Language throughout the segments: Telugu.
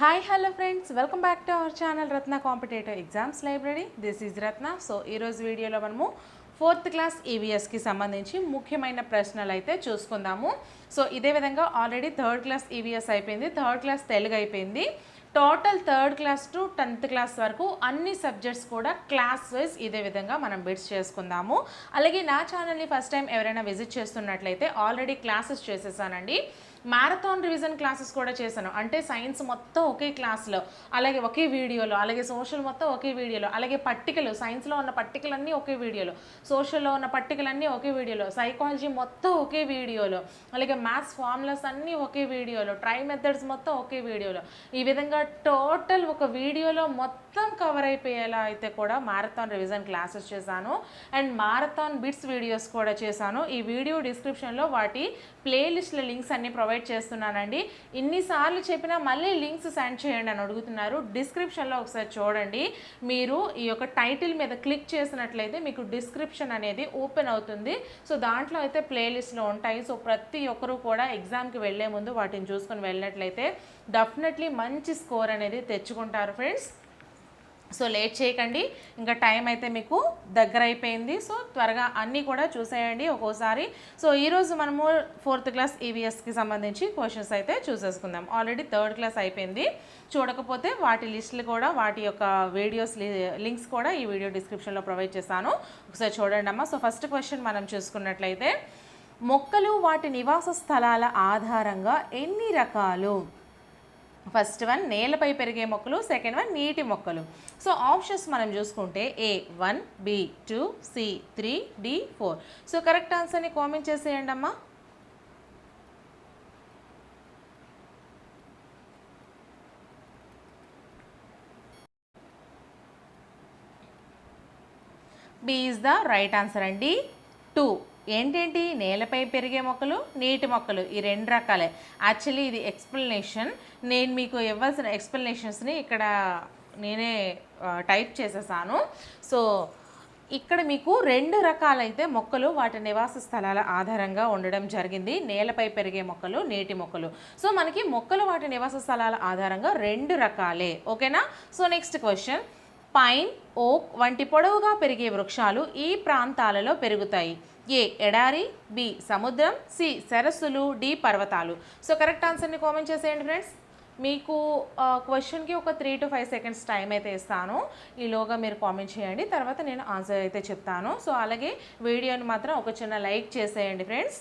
Hi hello friends welcome back to our channel Ratna competitive exams library this is Ratna so ఈరోజు వీడియోలో మనము ఫోర్త్ క్లాస్ ఈవీఎస్కి సంబంధించి ముఖ్యమైన ప్రశ్నలు అయితే చూసుకుందాము. సో ఇదే విధంగా ఆల్రెడీ థర్డ్ క్లాస్ ఈవీఎస్ అయిపోయింది. థర్డ్ క్లాస్ తెలుగు అయిపోయింది. Total third class to tenth class వరకు అన్ని సబ్జెక్ట్స్ కూడా క్లాస్ వైజ్ ఇదే విధంగా మనం బిట్స్ చేసుకుందాము. అలాగే నా ఛానల్ని ఫస్ట్ టైం ఎవరైనా విజిట్ చేస్తున్నట్లయితే ఆల్రెడీ క్లాసెస్ చేసేసానండి. మ్యారథాన్ రివిజన్ క్లాసెస్ కూడా చేశాను. అంటే సైన్స్ మొత్తం ఒకే క్లాస్లో అలాగే ఒకే వీడియోలో అలాగే సోషల్ మొత్తం ఒకే వీడియోలో అలాగే పట్టికలు సైన్స్లో ఉన్న పట్టికలన్నీ ఒకే వీడియోలో సోషల్లో ఉన్న పట్టికలన్నీ ఒకే వీడియోలో సైకాలజీ మొత్తం ఒకే వీడియోలో అలాగే మ్యాథ్స్ ఫార్ములాస్ అన్నీ ఒకే వీడియోలో ట్రై మెథడ్స్ మొత్తం ఒకే వీడియోలో. ఈ విధంగా టోటల్ ఒక వీడియోలో మొత్తం కవర్ అయిపోయేలా అయితే కూడా మారథాన్ రివిజన్ క్లాసెస్ చేశాను. అండ్ మారథాన్ బిట్స్ వీడియోస్ కూడా చేశాను. ఈ వీడియో డిస్క్రిప్షన్లో వాటి ప్లేలిస్ట్ల లింక్స్ అన్ని ప్రొవైడ్ చేస్తున్నానండి. ఇన్నిసార్లు చెప్పినా మళ్ళీ లింక్స్ సెండ్ చేయండి అని అడుగుతున్నారు. డిస్క్రిప్షన్లో ఒకసారి చూడండి. మీరు ఈ యొక్క టైటిల్ మీద క్లిక్ చేసినట్లయితే మీకు డిస్క్రిప్షన్ అనేది ఓపెన్ అవుతుంది. సో దాంట్లో అయితే ప్లేలిస్ట్లో ఉంటాయి. సో ప్రతి ఒక్కరూ కూడా ఎగ్జామ్కి వెళ్ళే ముందు వాటిని చూసుకొని వెళ్ళినట్లయితే డెఫినెట్లీ మంచి స్కోర్ అనేది తెచ్చుకుంటారు ఫ్రెండ్స్. సో లేట్ చేయకండి. ఇంకా టైం అయితే మీకు దగ్గర అయిపోయింది. సో త్వరగా అన్నీ కూడా చూసేయండి ఒక్కోసారి. సో ఈరోజు మనము ఫోర్త్ క్లాస్ ఈవీఎస్కి సంబంధించి క్వశ్చన్స్ అయితే చూసేసుకుందాం. ఆల్రెడీ థర్డ్ క్లాస్ అయిపోయింది. చూడకపోతే వాటి లిస్టులు కూడా వాటి యొక్క వీడియోస్ లింక్స్ కూడా ఈ వీడియో డిస్క్రిప్షన్లో ప్రొవైడ్ చేశాను. ఒకసారి చూడండి అమ్మా. సో ఫస్ట్ క్వశ్చన్ మనం చూసుకున్నట్లయితే మొక్కలు వాటి నివాస స్థలాల ఆధారంగా ఎన్ని రకాలు? ఫస్ట్ వన్ నేలపై పెరిగే మొక్కలు. సెకండ్ వన్ నీటి మొక్కలు. సో ఆప్షన్స్ మనం చూసుకుంటే A one B two C three D four so correct ఆన్సర్ని కామెంట్ చేసేయండి అమ్మా. B is the right answer అండి. టూ ఏంటేంటి? నేలపై పెరిగే మొక్కలు నీటి మొక్కలు ఈ రెండు రకాలే. యాక్చువల్లీ ఇది ఎక్స్ప్లెనేషన్ నేను మీకు ఇవ్వాల్సిన ఎక్స్ప్లెనేషన్స్ని ఇక్కడ నేనే టైప్ చేసేసాను. సో ఇక్కడ మీకు రెండు రకాలైతే మొక్కలు వాటి నివాస స్థలాల ఆధారంగా ఉండడం జరిగింది. నేలపై పెరిగే మొక్కలు నీటి మొక్కలు. సో మనకి మొక్కలు వాటి నివాస స్థలాల ఆధారంగా రెండు రకాలే. ఓకేనా? So next question pine oak వంటి పొడవుగా పెరిగే వృక్షాలు ఈ ప్రాంతాలలో పెరుగుతాయి. ఏ ఎడారి బి సముద్రం సి సరస్సులు డి పర్వతాలు. సో కరెక్ట్ ఆన్సర్ని కామెంట్ చేసేయండి ఫ్రెండ్స్ మీకు క్వశ్చన్కి ఒక three two five seconds time అయితే ఇస్తాను. ఈలోగా మీరు కామెంట్ చేయండి. తర్వాత నేను ఆన్సర్ అయితే చెప్తాను. సో అలాగే వీడియోని మాత్రం ఒక చిన్న లైక్ చేసేయండి friends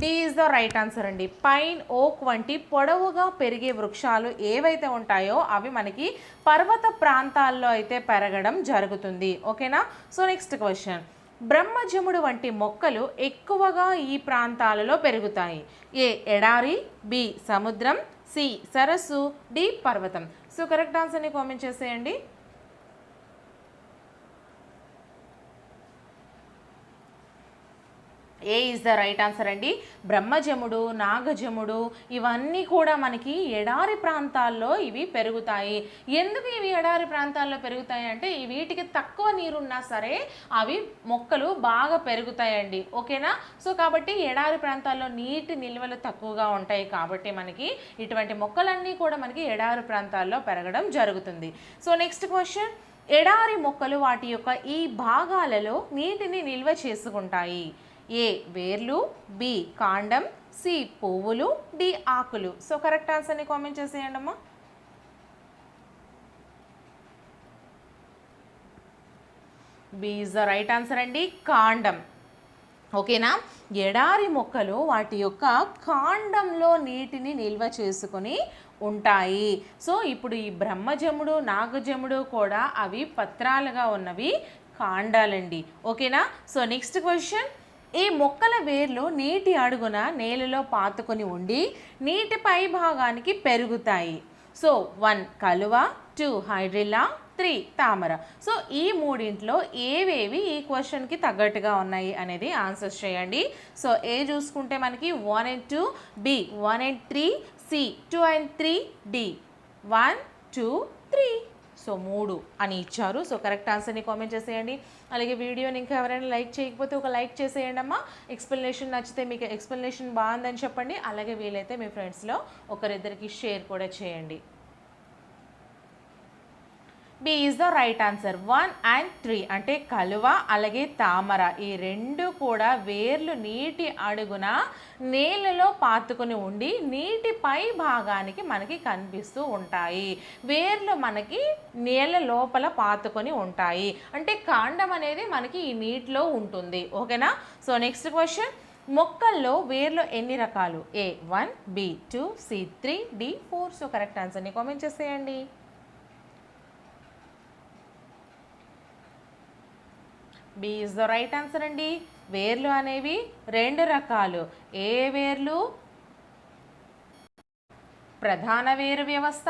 D is the right answer అండి. పైన్ ఓక్ వంటి పొడవుగా పెరిగే వృక్షాలు ఏవైతే ఉంటాయో అవి మనకి పర్వత ప్రాంతాల్లో అయితే పెరగడం జరుగుతుంది. ఓకేనా? సో నెక్స్ట్ క్వశ్చన్ బ్రహ్మజముడు వంటి మొక్కలు ఎక్కువగా ఈ ప్రాంతాలలో పెరుగుతాయి. ఏ ఎడారి బి సముద్రం సి సరస్సు డి పర్వతం. సో కరెక్ట్ ఆన్సర్ని కామెంట్ చేసేయండి. A is the right answer అండి. బ్రహ్మజముడు నాగజముడు ఇవన్నీ కూడా మనకి ఎడారి ప్రాంతాల్లో ఇవి పెరుగుతాయి. ఎందుకు ఇవి ఎడారి ప్రాంతాల్లో పెరుగుతాయి అంటే వీటికి తక్కువ నీరున్నా సరే అవి మొక్కలు బాగా పెరుగుతాయండి. ఓకేనా? సో కాబట్టి ఎడారి ప్రాంతాల్లో నీటి నిల్వలు తక్కువగా ఉంటాయి కాబట్టి మనకి ఇటువంటి మొక్కలన్నీ కూడా మనకి ఎడారి ప్రాంతాల్లో పెరగడం జరుగుతుంది. సో నెక్స్ట్ క్వశ్చన్ ఎడారి మొక్కలు వాటి యొక్క ఈ భాగాలలో నీటిని నిల్వ చేసుకుంటాయి. ఏ వేర్లు బి కాండం సి పువ్వులు డి ఆకులు. సో కరెక్ట్ ఆన్సర్ని కామెంట్ చేసేయండి అమ్మా. B is the right answer అండి. కాండం. ఓకేనా? ఎడారి మొక్కలు వాటి యొక్క కాండంలో నీటిని నిల్వ చేసుకొని ఉంటాయి. సో ఇప్పుడు ఈ బ్రహ్మజముడు నాగజముడు కూడా అవి పత్రాలుగా ఉన్నవి కాండాలండి. ఓకేనా? సో నెక్స్ట్ క్వశ్చన్ ఈ మొక్కల వేర్లు నీటి అడుగున నేలలో పాతుకొని ఉండి నీటి పై భాగానికి పెరుగుతాయి. సో వన్ కలువ టూ హైడ్రిల్లా త్రీ తామర. సో ఈ మూడింట్లో ఏవేవి ఈ క్వశ్చన్కి తగ్గట్టుగా ఉన్నాయి అనేది ఆన్సర్స్ చేయండి. సో ఏ చూసుకుంటే మనకి one and two B one and three C two and three D one two three. So మూడు అని ఇచ్చారు. సో కరెక్ట్ ఆన్సర్ని కామెంట్ చేసేయండి. అలాగే వీడియోని ఇంకా ఎవరైనా లైక్ చేయకపోతే ఒక లైక్ చేసేయండి అమ్మా ఎక్స్ప్లెనేషన్ నచ్చితే మీకు ఎక్స్ప్లెనేషన్ బాగుందని చెప్పండి. అలాగే వీలైతే మీ ఫ్రెండ్స్లో ఒకరిద్దరికి షేర్ కూడా చేయండి. B is the right answer one and three అంటే కలువ అలాగే తామర. ఈ రెండు కూడా వేర్లు నీటి అడుగున నేలలో పాతుకుని ఉండి నీటి పై భాగానికి మనకి కనిపిస్తూ ఉంటాయి. వేర్లు మనకి నేల లోపల పాతుకొని ఉంటాయి. అంటే కాండం అనేది మనకి ఈ నీటిలో ఉంటుంది. ఓకేనా సో నెక్స్ట్ క్వశ్చన్ మొక్కల్లో వేర్లు ఎన్ని రకాలు? A one B two C three D four so correct ఆన్సర్ని కామెంట్ చేసేయండి. B is the right answer అండి. వేర్లు అనేవి రెండు రకాలు. ఏ వేర్లు? ప్రధాన వేరు వ్యవస్థ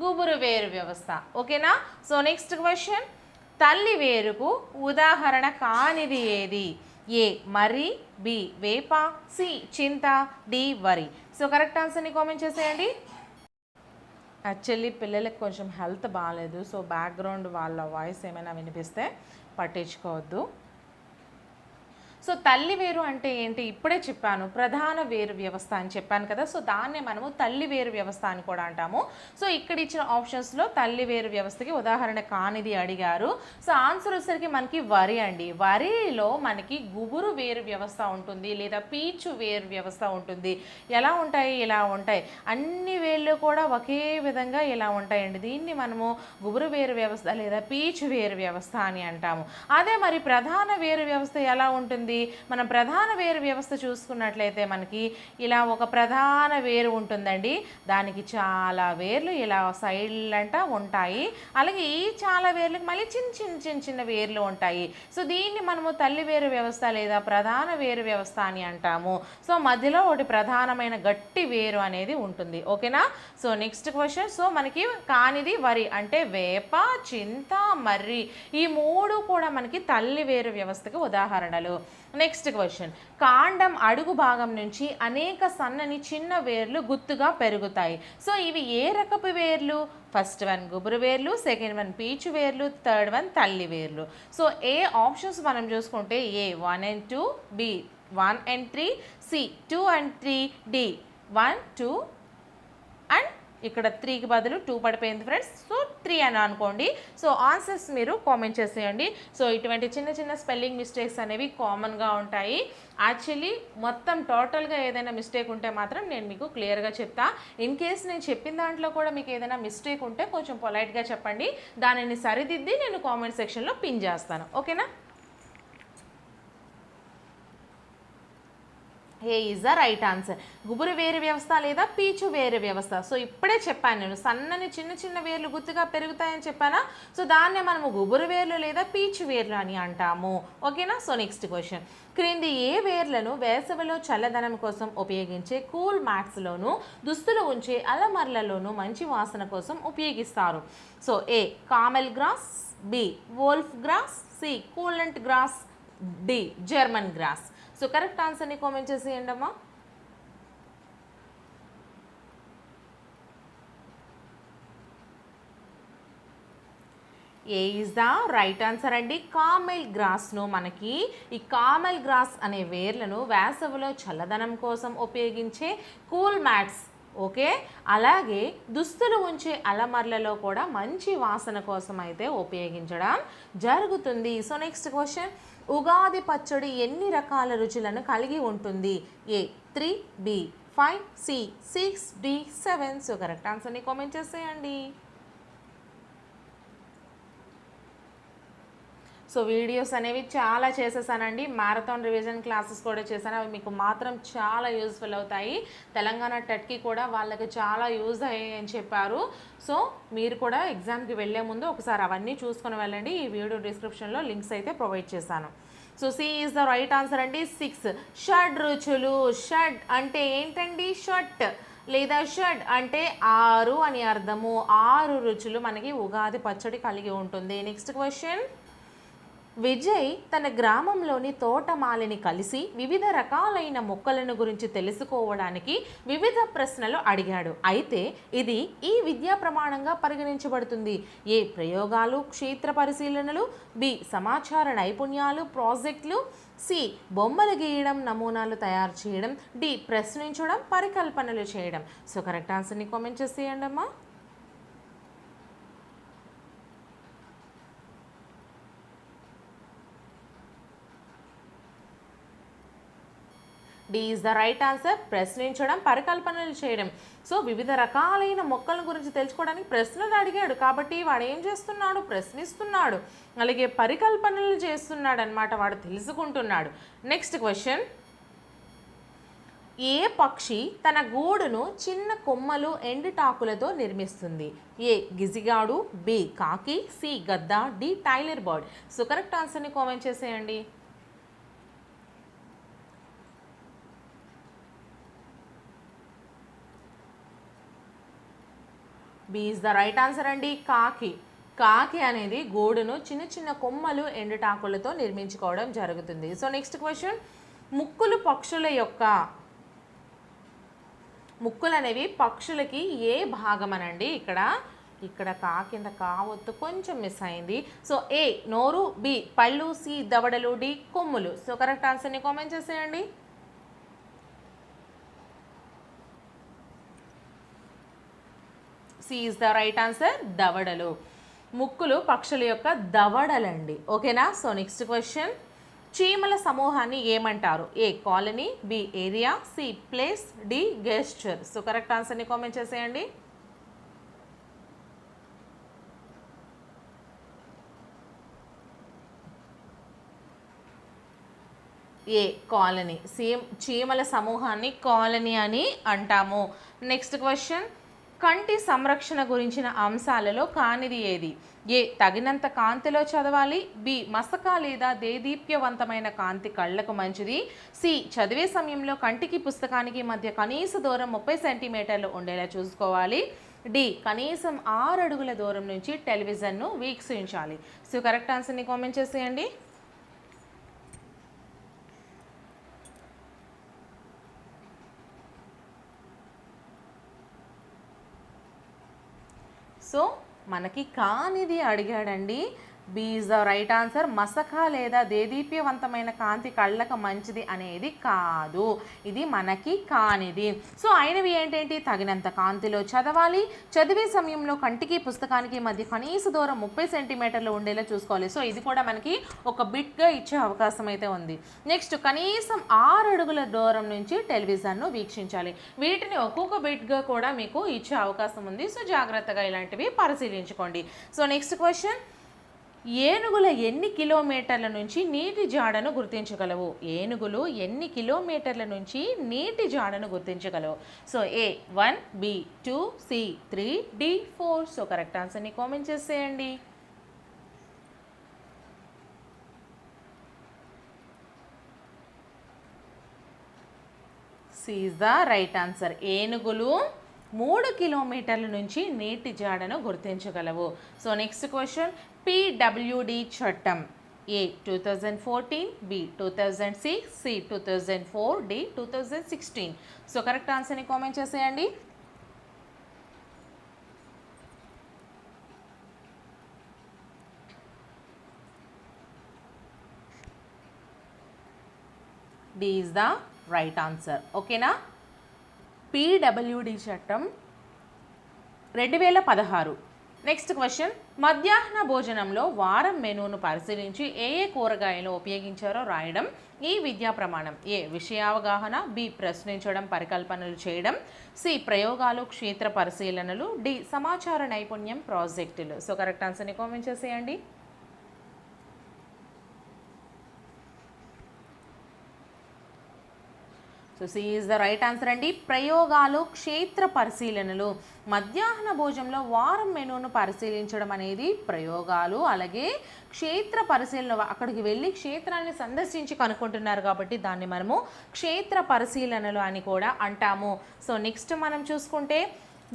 గుబురు వేరు వ్యవస్థ. ఓకేనా? సో నెక్స్ట్ క్వశ్చన్ తల్లి వేరుకు ఉదాహరణ కానిది ఏది? ఏ మరి బి వేప సి చింత డి వరి. సో కరెక్ట్ ఆన్సర్ని కామెంట్ చేసేయండి. యాక్చువల్లీ పిల్లలకు కొంచెం హెల్త్ బాగాలేదు సో బ్యాక్గ్రౌండ్ వాళ్ళ వాయిస్ ఏమైనా వినిపిస్తే పట్టించుకోవద్దు. సో తల్లి వేరు అంటే ఏంటి? ఇప్పుడే చెప్పాను ప్రధాన వేరు వ్యవస్థ అని చెప్పాను కదా. సో దాన్నే మనము తల్లి వేరు వ్యవస్థ అని కూడా అంటాము. సో ఇక్కడ ఇచ్చిన ఆప్షన్స్లో తల్లి వేరు వ్యవస్థకి ఉదాహరణ కానిది అడిగారు. సో ఆన్సర్ వచ్చేసరికి మనకి వరి అండి. వరిలో మనకి గుబురు వేరు వ్యవస్థ ఉంటుంది లేదా పీచు వేరు వ్యవస్థ ఉంటుంది. ఎలా ఉంటాయి? ఇలా ఉంటాయి. అన్ని వేళ్ళు కూడా ఒకే విధంగా ఇలా ఉంటాయండి. దీన్ని మనము గుబురు వేరు వ్యవస్థ లేదా పీచు వేరు వ్యవస్థ అని అంటాము. అదే మరి ప్రధాన వేరు వ్యవస్థ ఎలా ఉంటుంది? మనం ప్రధాన వేరు వ్యవస్థ చూసుకున్నట్లయితే మనకి ఇలా ఒక ప్రధాన వేరు ఉంటుందండి. దానికి చాలా వేర్లు ఇలా సైడ్లంట ఉంటాయి. అలాగే ఈ చాలా వేర్లకు మళ్ళీ చిన్న చిన్న చిన్న చిన్న వేర్లు ఉంటాయి. సో దీన్ని మనము తల్లి వేరు వ్యవస్థ లేదా ప్రధాన వేరు వ్యవస్థ అని అంటాము. సో మధ్యలో ఒకటి ప్రధానమైన గట్టి వేరు అనేది ఉంటుంది. ఓకేనా? So next question. సో మనకి కానిది వరి అంటే వేప చింత మర్రి. ఈ మూడు కూడా మనకి తల్లి వేరు వ్యవస్థకు ఉదాహరణలు. నెక్స్ట్ క్వశ్చన్ కాండం అడుగు భాగం నుంచి అనేక సన్నని చిన్న వేర్లు గుత్తుగా పెరుగుతాయి. సో ఇవి ఏ రకపు వేర్లు? ఫస్ట్ వన్ గుబురు వేర్లు సెకండ్ వన్ పీచు వేర్లు థర్డ్ వన్ తల్లి వేర్లు. సో ఏ ఆప్షన్స్ మనం చూసుకుంటే A one and two B one and three C two and three D one two and ఇక్కడ త్రీకి బదులు టూ పడిపోయింది ఫ్రెండ్స్ సో త్రీ అని అనుకోండి. సో ఆన్సర్స్ మీరు కామెంట్ చేసేయండి. సో ఇటువంటి చిన్న చిన్న స్పెల్లింగ్ మిస్టేక్స్ అనేవి కామన్గా ఉంటాయి. యాక్చువల్లీ మొత్తం టోటల్గా ఏదైనా మిస్టేక్ ఉంటే మాత్రం నేను మీకు క్లియర్గా చెప్తా. ఇన్ కేస్ నేను చెప్పిన దాంట్లో కూడా మీకు ఏదైనా మిస్టేక్ ఉంటే కొంచెం పొలైట్గా చెప్పండి. దానిని సరిదిద్ది నేను కామెంట్ సెక్షన్లో పిన్ చేస్తాను. ఓకేనా A is the right answer గుబురు వేరు వ్యవస్థ లేదా పీచు వేరు వ్యవస్థ? సో ఇప్పుడే చెప్పాను నేను. సన్నని చిన్న చిన్న వేర్లు గుత్తుగా పెరుగుతాయని చెప్పానా? సో దాన్నే మనము గుబురు వేర్లు లేదా పీచు వేర్లు అని అంటాము. ఓకేనా సో నెక్స్ట్ క్వశ్చన్ క్రింది ఏ వేర్లను వేసవిలో చల్లదనం కోసం ఉపయోగించే కూల్ మ్యాట్స్లోను దుస్తులు ఉంచే అలమర్లలోను మంచి వాసన కోసం ఉపయోగిస్తారు? So A camel grass B wolf grass C coolant grass D German grass so correct ఆన్సర్ని కామెంట్ చేసేయండి అమ్మా. A is the right answer అండి. కామెల్ గ్రాస్ను మనకి ఈ కామెల్ గ్రాస్ అనే వేర్లను వేసవిలో చల్లదనం కోసం ఉపయోగించే కూల్ మ్యాట్స్ ఓకే? అలాగే దుస్తులు ఉంచే అలమర్లలో కూడా మంచి వాసన కోసం అయితే ఉపయోగించడం జరుగుతుంది. సో నెక్స్ట్ క్వశ్చన్ ఉగాది పచ్చడి ఎన్ని రకాల రుచులను కలిగి ఉంటుంది? A three B five C six D seven. So correct ఆన్సర్ని కామెంట్ చేసేయండి. సో వీడియోస్ అనేవి చాలా చేసేసానండి. మ్యారథాన్ రివిజన్ క్లాసెస్ కూడా చేశాను. అవి మీకు మాత్రం చాలా యూస్ఫుల్ అవుతాయి. తెలంగాణ టెట్కి కూడా వాళ్ళకి చాలా యూజ్ అయ్యాయి అని చెప్పారు. సో మీరు కూడా ఎగ్జామ్కి వెళ్ళే ముందు ఒకసారి అవన్నీ చూసుకొని వెళ్ళండి. ఈ వీడియో డిస్క్రిప్షన్లో లింక్స్ అయితే ప్రొవైడ్ చేశాను. So C is the right answer అండి. సిక్స్. షడ్ రుచులు. షడ్ అంటే ఏంటండి? షట్ లేదా షడ్ అంటే ఆరు అని అర్థము. ఆరు రుచులు మనకి ఉగాది పచ్చడి కలిగి ఉంటుంది. Next question. విజయ్ తన గ్రామంలోని తోటమాలిని కలిసి వివిధ రకాలైన మొక్కలను గురించి తెలుసుకోవడానికి వివిధ ప్రశ్నలు అడిగాడు. అయితే ఇది ఈ విద్యా ప్రమాణంగా పరిగణించబడుతుంది. ఏ ప్రయోగాలు క్షేత్ర పరిశీలనలు బి సమాచార నైపుణ్యాలు ప్రాజెక్టులు సి బొమ్మలు గీయడం నమూనాలు తయారు చేయడం డి ప్రశ్నించడం పరికల్పనలు చేయడం. సో కరెక్ట్ ఆన్సర్ని కామెంట్ చేసేయండి అమ్మా D is the right answer ప్రశ్నించడం పరికల్పనలు చేయడం. సో వివిధ రకాలైన మొక్కల గురించి తెలుసుకోవడానికి ప్రశ్నలు అడిగాడు. కాబట్టి వాడు ఏం చేస్తున్నాడు? ప్రశ్నిస్తున్నాడు. అలాగే పరికల్పనలు చేస్తున్నాడు అనమాట వాడు తెలుసుకుంటున్నాడు. నెక్స్ట్ క్వశ్చన్ ఏ పక్షి తన గూడును చిన్న కొమ్మలు ఎండుటాకులతో నిర్మిస్తుంది? ఏ గిజిగాడు బి కాకి సి గద్ద D tailor bird. So correct ఆన్సర్ని కామెంట్ చేసేయండి. B is the right answer అండి. కాకి. కాకి అనేది గూడును చిన్న చిన్న కొమ్మలు ఎండుటాకులతో నిర్మించుకోవడం జరుగుతుంది. సో నెక్స్ట్ క్వశ్చన్ ముక్కులు పక్షుల యొక్క ముక్కులు అనేవి పక్షులకి ఏ భాగం అనండి ఇక్కడ ఇక్కడ కా కింద కొంచెం మిస్ అయింది. సో ఏ నోరు బి పళ్ళు సి దవడలు డి కొమ్ములు. సో కరెక్ట్ ఆన్సర్ని కామెంట్ చేసేయండి. C is the right answer దవడలు. ముక్కులు పక్షుల యొక్క దవడలండి. ఓకేనా? సో నెక్స్ట్ క్వశ్చన్ చీమల సమూహాన్ని ఏమంటారు? A colony B area C place D gesture so correct ఆన్సర్ని కామెంట్ చేసేయండి. ఏ కాలనీ సేమ్ చీమల సమూహాన్ని కాలనీ అని అంటాము. నెక్స్ట్ క్వశ్చన్ కంటి సంరక్షణ గురించిన అంశాలలో కానిది ఏది? ఏ తగినంత కాంతిలో చదవాలి బి మసక లేదా దేదీప్యవంతమైన కాంతి కళ్ళకు మంచిది సి చదివే సమయంలో కంటికి పుస్తకానికి మధ్య కనీస దూరం ముప్పై సెంటీమీటర్లు ఉండేలా చూసుకోవాలి డి కనీసం ఆరు అడుగుల దూరం నుంచి టెలివిజన్ను వీక్షించాలి. సో కరెక్ట్ ఆన్సర్ని కామెంట్ చేసేయండి. సో మనకి కానిది అడిగాడండి. B is the right answer మసక లేదా దేదీప్యవంతమైన కాంతి కళ్ళకు మంచిది అనేది కాదు. ఇది మనకి కానిది. సో అయినవి ఏంటంటే? తగినంత కాంతిలో చదవాలి. చదివే సమయంలో కంటికి పుస్తకానికి మధ్య కనీస దూరం ముప్పై సెంటీమీటర్లు ఉండేలా చూసుకోవాలి. సో ఇది కూడా మనకి ఒక బిట్గా ఇచ్చే అవకాశం అయితే ఉంది. నెక్స్ట్ కనీసం ఆరు అడుగుల దూరం నుంచి టెలివిజన్ను వీక్షించాలి. వీటిని ఒక్కొక్క బిట్గా కూడా మీకు ఇచ్చే అవకాశం ఉంది. సో జాగ్రత్తగా ఇలాంటివి పరిశీలించుకోండి. So next question. ఏనుగుల ఎన్ని కిలోమీటర్ల నుంచి నీటి జాడను గుర్తించగలవు? ఏనుగులు ఎన్ని కిలోమీటర్ల నుంచి నీటి జాడను గుర్తించగలవు? So A one B two C three D four so correct ఆన్సర్ని కామెంట్ చేసేయండి. C is the right answer ఏనుగులు మూడు కిలోమీటర్ల నుంచి నీటి జాడను గుర్తించగలవు. సో నెక్స్ట్ క్వశ్చన్ పిడబ్ల్యూడి చట్టం. A two thousand fourteen B two thousand six C two thousand four D two thousand sixteen so correct ఆన్సర్ని కామెంట్ చేసేయండి. D is the right answer ఓకేనా పిడబ్ల్యూడి చట్టం రెండు వేల పదహారు. నెక్స్ట్ క్వశ్చన్ మధ్యాహ్న భోజనంలో వారం మెనూను పరిశీలించి ఏ ఏ కూరగాయలు ఉపయోగించారో రాయడం. ఈ విద్యా ప్రమాణం. ఏ. విషయావగాహన. బి. ప్రశ్నించడం. పరికల్పనలు చేయడం. సి. ప్రయోగాలు. క్షేత్ర పరిశీలనలు. డి. సమాచార నైపుణ్యం ప్రాజెక్టులు. సో కరెక్ట్ ఆన్సర్ని కామెంట్ చేసేయండి. So C is the right answer అండి. ప్రయోగాలు క్షేత్ర పరిశీలనలు. మధ్యాహ్న భోజనంలో వారం మెనూను పరిశీలించడం అనేది ప్రయోగాలు. అలాగే క్షేత్ర పరిశీలన అక్కడికి వెళ్ళి క్షేత్రాన్ని సందర్శించి కనుక్కుంటున్నారు కాబట్టి దాన్ని మనము క్షేత్ర పరిశీలనలు అని కూడా అంటాము. సో నెక్స్ట్ మనం చూసుకుంటే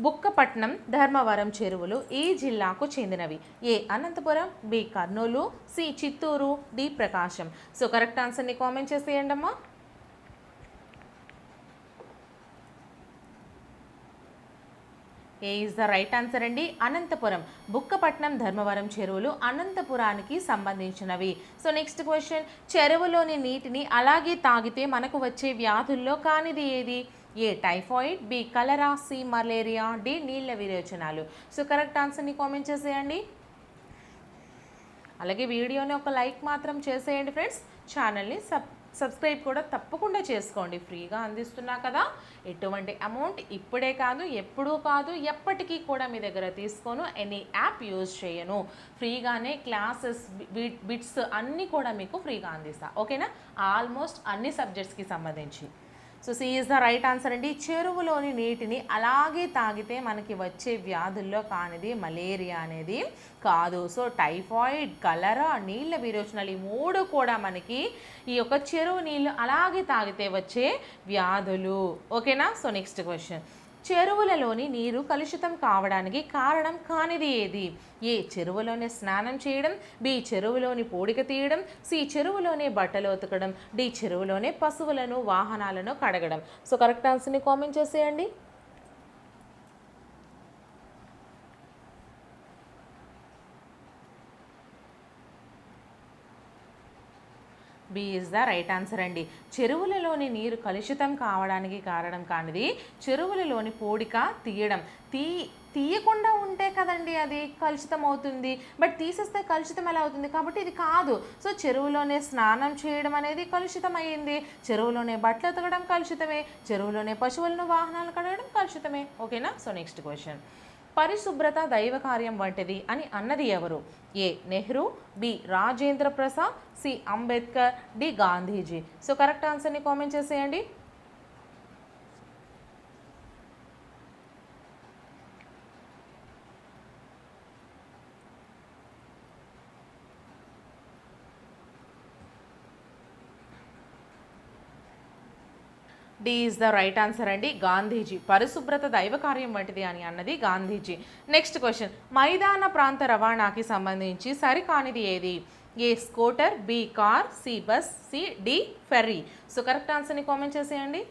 బుక్కపట్నం ధర్మవరం చెరువులు ఏ జిల్లాకు చెందినవి? A Anantapur B Kurnool C Chittoor D Prakasam. So correct ఆన్సర్ని కామెంట్ చేసేయండి అమ్మా A is the right answer అండి? అనంతపురం. బుక్కపట్నం ధర్మవరం చెరువులు అనంతపురానికి సంబంధించినవి. సో నెక్స్ట్ క్వశ్చన్ చెరువులోని నీటిని అలాగే తాగితే మనకు వచ్చే వ్యాధుల్లో కానిది ఏది? A typhoid B cholera C malaria D నీళ్ళ విరేచనాలు. సో కరెక్ట్ ఆన్సర్ని కామెంట్ చేసేయండి. అలాగే వీడియోని ఒక లైక్ మాత్రం చేసేయండి ఫ్రెండ్స్ ఛానల్ని సబ్ సబ్స్క్రైబ్ కూడా తప్పకుండా చేసుకోండి. ఫ్రీగా అందిస్తున్నా కదా ఎటువంటి అమౌంట్ ఇప్పుడే కాదు ఎప్పుడూ కాదు ఎప్పటికీ కూడా మీ దగ్గర తీసుకోను ఎనీ యాప్ యూజ్ చేయను. ఫ్రీగానే క్లాసెస్ బిట్స్ అన్నీ కూడా మీకు ఫ్రీగా అందిస్తా. ఓకేనా? ఆల్మోస్ట్ అన్ని సబ్జెక్ట్స్కి సంబంధించి. So C is the right answer అండి. చెరువులోని నీటిని అలాగే తాగితే మనకి వచ్చే వ్యాధుల్లో కానిది మలేరియా అనేది కాదు. సో టైఫాయిడ్ కలరా నీళ్ళ విరోచనాలు ఈ మూడు కూడా మనకి ఈ యొక్క చెరువు నీళ్ళు అలాగే తాగితే వచ్చే వ్యాధులు. ఓకేనా సో నెక్స్ట్ క్వశ్చన్ చెరువులలోని నీరు కలుషితం కావడానికి కారణం కానిది ఏది? ఏ చెరువులోనే స్నానం చేయడం బి చెరువులోని పూడిక తీయడం సి చెరువులోనే బట్టలు ఉతకడం డి చెరువులోనే పశువులను వాహనాలను కడగడం. సో కరెక్ట్ ఆన్సర్ని కామెంట్ చేసేయండి. B is the right answer అండి. చెరువులలోని నీరు కలుషితం కావడానికి కారణం కానిది చెరువులలోని పూడిక తీయడం. తీ తీయకుండా ఉంటే కదండి అది కలుషితం అవుతుంది. బట్ తీసేస్తే కలుషితం ఎలా అవుతుంది? కాబట్టి ఇది కాదు. సో చెరువులోనే స్నానం చేయడం అనేది కలుషితం అయ్యింది. చెరువులోనే బట్టలు ఉతకడం కలుషితమే. చెరువులోనే పశువులను వాహనాలు కడగడం కలుషితమే. ఓకేనా? So next question. పరిశుభ్రత దైవ కార్యం వంటిది అని అన్నది ఎవరు? A. Nehru B. Rajendra Prasad C. Ambedkar D. Gandhiji. So correct ఆన్సర్ని కామెంట్ చేసేయండి. D is the right answer అండి. గాంధీజీ పరిశుభ్రత దైవ కార్యం వంటిది అని అన్నది గాంధీజీ. నెక్స్ట్ క్వశ్చన్ మైదాన ప్రాంత రవాణాకి సంబంధించి సరికానిది ఏది? A scooter B car C bus C D ferry. So correct ఆన్సర్ని కామెంట్ చేసేయండి.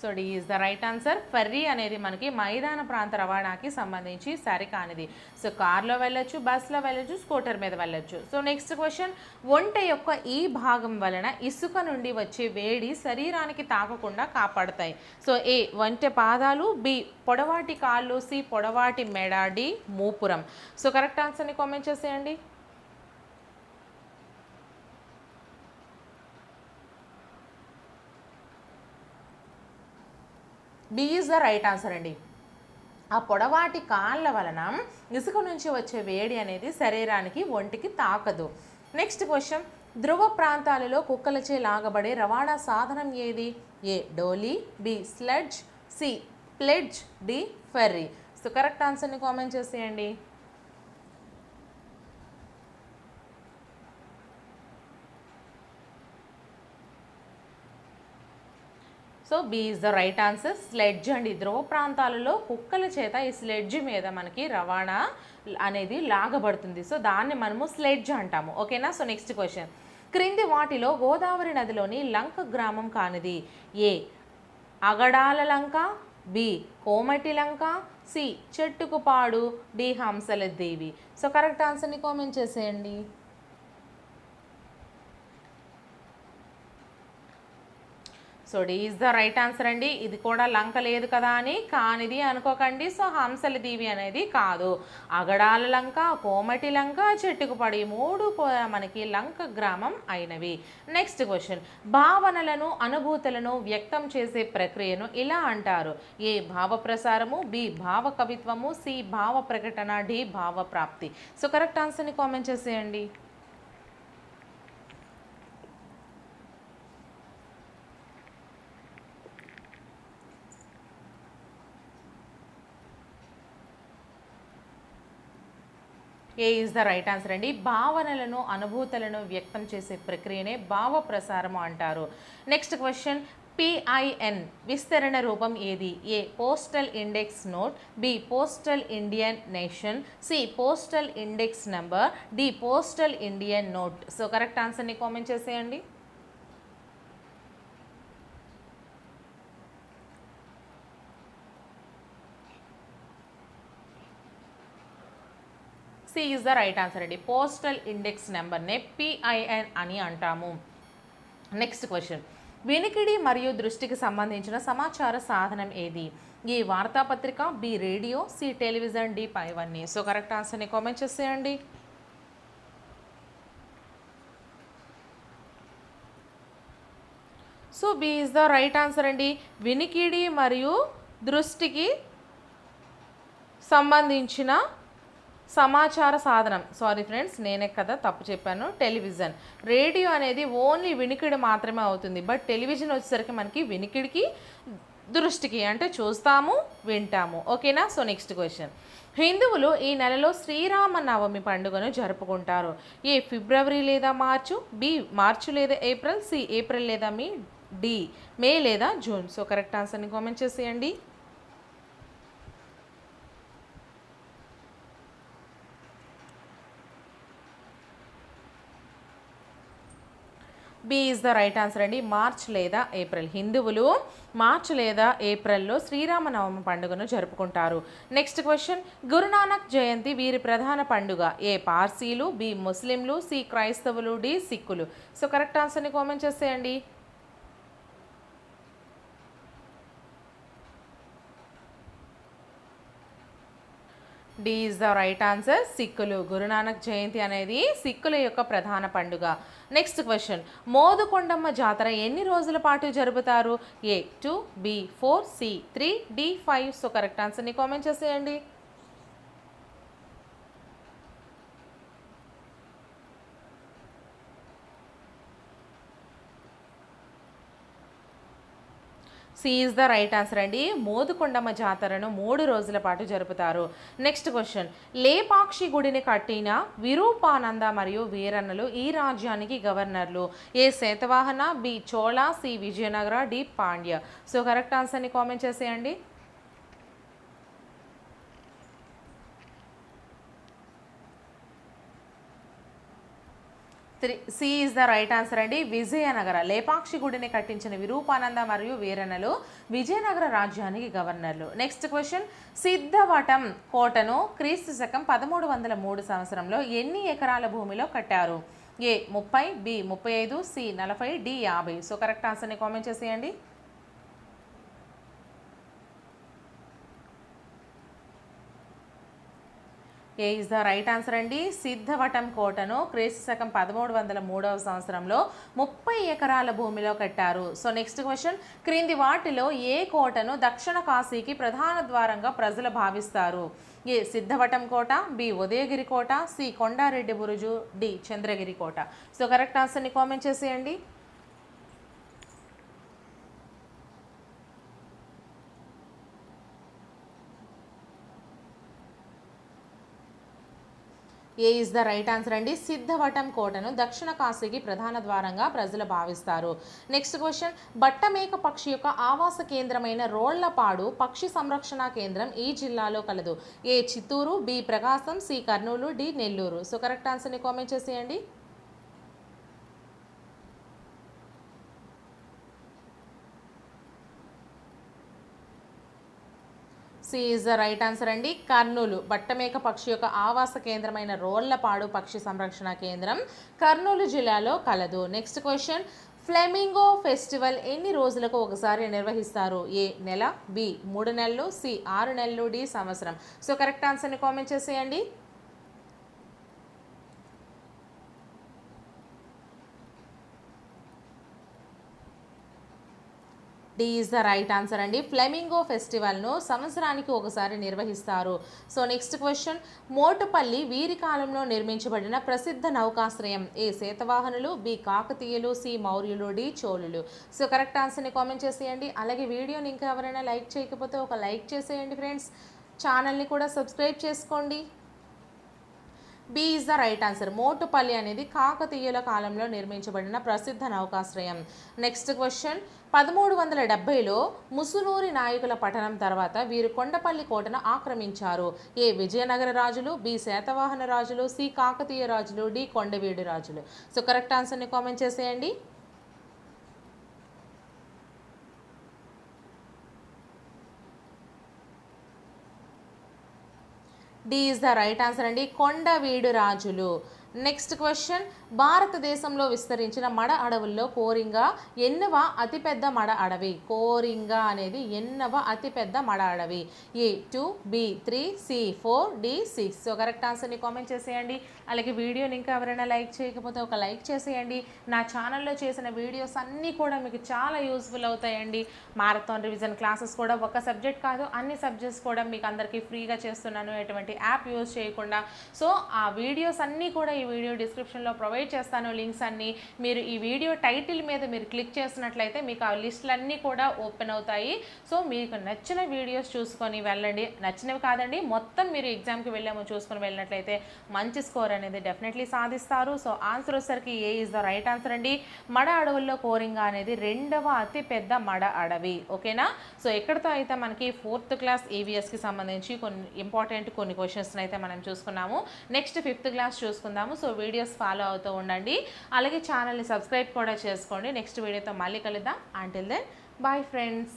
So D is the right answer ferry అనేది మనకి మైదాన ప్రాంత రవాణాకి సంబంధించి సరికానిది సో కార్లో వెళ్ళొచ్చు బస్లో వెళ్ళొచ్చు స్కూటర్ మీద వెళ్ళొచ్చు. సో నెక్స్ట్ క్వశ్చన్ వంట యొక్క ఈ భాగం వలన ఇసుక నుండి వచ్చే వేడి శరీరానికి తాకకుండా కాపాడతాయి. సో ఏ వంట పాదాలు. బి పొడవాటి కాళ్ళు. సి పొడవాటి మెడ. డి మూపురం. సో కరెక్ట్ ఆన్సర్ని కామెంట్ చేసేయండి. B is the right answer అండి. ఆ పొడవాటి కాళ్ళ వలన ఇసుక నుంచి వచ్చే వేడి అనేది శరీరానికి ఒంటికి తాకదు. నెక్స్ట్ క్వశ్చన్ ధ్రువ ప్రాంతాలలో కుక్కలచే లాగబడే రవాణా సాధనం ఏది? A doli B sledge C pledge D ferry. So correct ఆన్సర్ని కామెంట్ చేసేయండి. So B is the right answer sledge అండి ధ్రువ ప్రాంతాలలో కుక్కల చేత ఈ స్లెడ్జ్ మీద మనకి రవాణా అనేది లాగబడుతుంది. సో దాన్ని మనము స్లెడ్జ్ అంటాము. ఓకేనా సో నెక్స్ట్ క్వశ్చన్ క్రింది వాటిలో గోదావరి నదిలోని లంక గ్రామం కానిది ఏ? Agadala Lanka B Komati Lanka C Chettukupadu D Hamsala Devi so correct ఆన్సర్ని కామెంట్ చేసేయండి. So D is the right answer అండి. ఇది కూడా లంక లేదు కదా అని కానిది అనుకోకండి. సో హంసల దీవి అనేది కాదు. అగడాల లంక కోమటి లంక చెట్టుకుపడి మూడు మనకి లంక గ్రామం అయినవి. నెక్స్ట్ క్వశ్చన్ భావనలను అనుభూతులను వ్యక్తం చేసే ప్రక్రియను ఇలా అంటారు. ఏ భావ ప్రసారము బి భావ కవిత్వము సి భావ ప్రకటన డి భావ ప్రాప్తి సో కరెక్ట్ ఆన్సర్ని కామెంట్ చేసేయండి. A is the right answer అండి? భావనలను అనుభూతులను వ్యక్తం చేసే ప్రక్రియనే భావ ప్రసారము అంటారు. నెక్స్ట్ క్వశ్చన్ పిఐఎన్ విస్తరణ రూపం ఏది? A postal index note B postal Indian nation C postal index number D postal Indian note so correct ఆన్సర్ని కామెంట్ చేసేయండి. C is the right answer అండి. పోస్టల్ ఇండెక్స్ నెంబర్నే పిఐఎన్ అని అంటాము. నెక్స్ట్ క్వశ్చన్ వినికిడి మరియు దృష్టికి సంబంధించిన సమాచార సాధనం ఏది? ఈ వార్తాపత్రిక B radio C television D పైవన్నీ. సో కరెక్ట్ ఆన్సర్ని కామెంట్ చేసేయండి. So B is the right answer అండి. వినికిడి మరియు దృష్టికి సంబంధించిన సమాచార సాధనం. సారీ ఫ్రెండ్స్ నేనే కదా తప్పు చెప్పాను. టెలివిజన్ రేడియో అనేది ఓన్లీ వినికిడి మాత్రమే అవుతుంది. బట్ టెలివిజన్ వచ్చేసరికి మనకి వినికిడికి దృష్టికి అంటే చూస్తాము వింటాము. ఓకేనా సో నెక్స్ట్ క్వశ్చన్ హిందువులు ఈ నెలలో శ్రీరామ నవమి పండుగను జరుపుకుంటారు. ఏ ఫిబ్రవరి లేదా మార్చు? బి మార్చు లేదా ఏప్రిల్? సి ఏప్రిల్ లేదా మీ? డి మే లేదా జూన్? సో కరెక్ట్ ఆన్సర్ని కామెంట్ చేసేయండి. B is the right answer అండి. మార్చ్ లేదా ఏప్రిల్. హిందువులు మార్చ్ లేదా ఏప్రిల్లో శ్రీరామనవమి పండుగను జరుపుకుంటారు. Next question. గురునానక్ జయంతి వీరి ప్రధాన పండుగ. ఏ పార్సీలు బి ముస్లింలు సి క్రైస్తవులు డి సిక్కులు. సో కరెక్ట్ ఆన్సర్ని కామెంట్ చేసేయండి. D is the right answer సిక్కులు. గురునానక్ జయంతి అనేది సిక్కుల యొక్క ప్రధాన పండుగ. నెక్స్ట్ క్వశ్చన్ మోదుకొండమ్మ జాతర ఎన్ని రోజుల పాటు జరుపుతారు? A two B four C three D five so correct ఆన్సర్ని కామెంట్ చేసేయండి. C is the right answer అండి. మోదుకొండమ్మ జాతరను మూడు రోజుల పాటు జరుపుతారు. నెక్స్ట్ క్వశ్చన్ లేపాక్షి గుడిని కట్టిన విరూపానంద మరియు వీరన్నలు ఈ రాజ్యానికి గవర్నర్లు. A Satavahana B Chola C Vijayanagara D Pandya. So correct ఆన్సర్ని కామెంట్ చేసేయండి. Three C is the right answer అండి. విజయనగర లేపాక్షి గుడిని కట్టించిన విరూపానంద మరియు వీరన్నలు విజయనగర రాజ్యానికి గవర్నర్లు. నెక్స్ట్ క్వశ్చన్ సిద్ధవటం కోటను క్రీస్తు శకం పదమూడు వందల మూడు సంవత్సరంలో ఎన్ని ఎకరాల భూమిలో కట్టారు? ఏ ముప్పై బి ముప్పై ఐదు సి నలభై డి యాభై. సో కరెక్ట్ ఆన్సర్ని కామెంట్ చేసేయండి. A is the right answer అండి? సిద్ధవటం కోటను క్రీస్తు శకం పదమూడు వందల మూడవ సంవత్సరంలో ముప్పై ఎకరాల భూమిలో కట్టారు. సో నెక్స్ట్ క్వశ్చన్ క్రింది వాటిలో ఏ కోటను దక్షిణ కాశీకి ప్రధాన ద్వారంగా ప్రజలు భావిస్తారు? ఏ సిద్ధవటం కోట బి ఉదయగిరి కోట సి కొండారెడ్డి బురుజు డి చంద్రగిరి కోట. సో కరెక్ట్ ఆన్సర్ని కామెంట్ చేసేయండి. A is the right answer అండి? సిద్ధవటం కోటను దక్షిణ కాశీకి ప్రధాన ద్వారంగా ప్రజలు భావిస్తారు. Next question. బట్టమేక పక్షి యొక్క ఆవాస కేంద్రమైన రోళ్ళపాడు పక్షి సంరక్షణ కేంద్రం ఈ జిల్లాలో కలదు. A Chittoor B Prakasam C Kurnool D Nellore. So correct ఆన్సర్ని కామెంట్ చేసేయండి. C is the right answer అండి. కర్నూలు బట్టమేక పక్షి యొక్క ఆవాస కేంద్రమైన రోళ్ళపాడు పక్షి సంరక్షణ కేంద్రం కర్నూలు జిల్లాలో కలదు. నెక్స్ట్ క్వశ్చన్ ఫ్లెమింగో ఫెస్టివల్ ఎన్ని రోజులకు ఒకసారి నిర్వహిస్తారు? ఏ నెల బి మూడు నెలలు సి ఆరు నెలలు డి సంవత్సరం? సో కరెక్ట్ ఆన్సర్ని కామెంట్ చేసేయండి. D is the right answer అండి. ఫ్లెమింగో ఫెస్టివల్ను సంవత్సరానికి ఒకసారి నిర్వహిస్తారు. సో నెక్స్ట్ క్వశ్చన్ మోటుపల్లి వీరి కాలంలో నిర్మించబడిన ప్రసిద్ధ నౌకాశ్రయం. ఏ శాతవాహనులు బి కాకతీయులు సి మౌర్యులు డి చోళులు. సో కరెక్ట్ ఆన్సర్ని కామెంట్ చేసేయండి. అలాగే వీడియోని ఇంకా ఎవరైనా లైక్ చేయకపోతే ఒక లైక్ చేసేయండి ఫ్రెండ్స్ ఛానల్ని కూడా సబ్స్క్రైబ్ చేసుకోండి. B is the right answer. Motupalli అనేది కాకతీయుల కాలంలో నిర్మించబడిన ప్రసిద్ధ నౌకాశ్రయం. Next question. పదమూడు వందల డెబ్బైలో ముసునూరి నాయకుల పఠనం తర్వాత వీరు కొండపల్లి కోటను ఆక్రమించారు. ఏ విజయనగర రాజులు బి శాతవాహన రాజులు సి కాకతీయ రాజులు డి కొండవీడు రాజులు. సో కరెక్ట్ ఆన్సర్ని కామెంట్ చేసేయండి. D is the right answer అండి. కొండవీడు రాజులు. నెక్స్ట్ క్వశ్చన్ భారతదేశంలో విస్తరించిన మడ అడవుల్లో కోరింగ ఎన్నవ అతిపెద్ద మడ అడవి? కోరింగ అనేది ఎన్నవ అతిపెద్ద మడ అడవి? A two B three C four D six so correct ఆన్సర్ని కామెంట్ చేసేయండి. అలాగే వీడియోని ఇంకా ఎవరైనా లైక్ చేయకపోతే ఒక లైక్ చేసేయండి. నా ఛానల్లో చేసిన వీడియోస్ అన్నీ కూడా మీకు చాలా యూస్ఫుల్ అవుతాయండి. మారథాన్ రివిజన్ క్లాసెస్ కూడా ఒక సబ్జెక్ట్ కాదు అన్ని సబ్జెక్ట్స్ కూడా మీకు అందరికీ ఫ్రీగా చేస్తున్నాను. ఎటువంటి యాప్ యూజ్ చేయకుండా. సో ఆ వీడియోస్ అన్నీ కూడా ఈ వీడియో డిస్క్రిప్షన్లో ప్రొవైడ్ చేస్తాను. లింక్స్ అన్నీ మీరు ఈ వీడియో టైటిల్ మీద మీరు క్లిక్ చేసినట్లయితే మీకు ఆ లిస్టులన్నీ కూడా ఓపెన్ అవుతాయి. సో మీకు నచ్చిన వీడియోస్ చూసుకొని వెళ్ళండి. నచ్చినవి కాదండి మొత్తం మీరు ఎగ్జామ్కి వెళ్ళాము చూసుకొని వెళ్ళినట్లయితే మంచి స్కోర్ అనేది డెఫినెట్లీ సాధిస్తారు. సో ఆన్సర్ వచ్చేసరికి A is the right answer అండి. మడ అడవుల్లో కోరింగ అనేది రెండవ అతి పెద్ద మడ అడవి. ఓకేనా సో ఎక్కడితో అయితే మనకి ఫోర్త్ క్లాస్ ఈవీఎస్కి సంబంధించి కొన్ని ఇంపార్టెంట్ కొన్ని క్వశ్చన్స్ అయితే మనం చూసుకున్నాము. నెక్స్ట్ ఫిఫ్త్ క్లాస్ చూసుకుందాం చేస్తాము సో వీడియోస్ ఫాలో అవుతూ ఉండండి. అలాగే ఛానల్ని సబ్స్క్రైబ్ కూడా చేసుకోండి. నెక్స్ట్ వీడియోతో మళ్ళీ కలుద్దాం. Until then bye friends